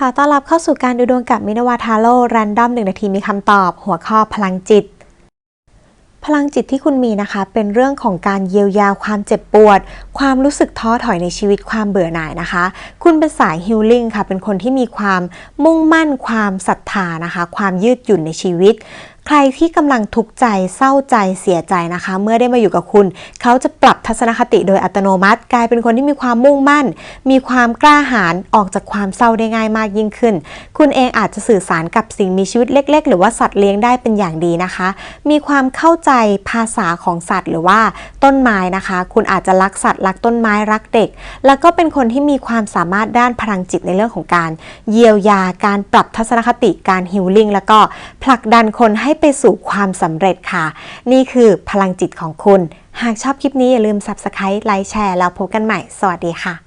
ขอต้อนรับเข้าสู่การดูดวงกับมินาวาทาโร่แรนดอมหนึ่งนาทีมีคำตอบ หัวข้อพลังจิต พลังจิตที่คุณมีนะคะ เป็นเรื่องของการเยียวยาความเจ็บปวด ความรู้สึกท้อถอยในชีวิตความเบื่อหน่ายนะคะ คุณเป็นสายฮิลลิ่งค่ะ เป็นคนที่มีความมุ่งมั่นความศรัทธานะคะ ความยืดหยุ่นในชีวิต ใครที่กำลังทุกข์ใจเศร้าใจเสียใจนะคะ เมื่อได้มาอยู่กับคุณ เขาจะปรับทัศนคติโดยอัตโนมัติ กลายเป็นคนที่มีความมุ่งมั่น มีความกล้าหาญออกจากความเศร้าได้ง่ายมากยิ่งขึ้น คุณเองอาจจะสื่อสารกับสิ่งมีชีวิตเล็ก ๆ หรือว่าสัตว์เลี้ยงได้เป็นอย่างดีนะคะ มีความเข้าใจภาษาของสัตว์หรือว่าต้นไม้นะคะ คุณอาจจะรักสัตว์รักต้นไม้รักเด็ก แล้วก็เป็นคนที่มีความสามารถด้านพลังจิตในเรื่องของการ เยียวยาการปรับทัศนคติการฮิลลิ่งแล้วก็ผลักดันคนให้ไปสู่ความสำเร็จค่ะ นี่คือพลังจิตของคุณ หากชอบคลิปนี้อย่าลืม Subscribe ไลค์แชร์แล้วพบกันใหม่ สวัสดีค่ะ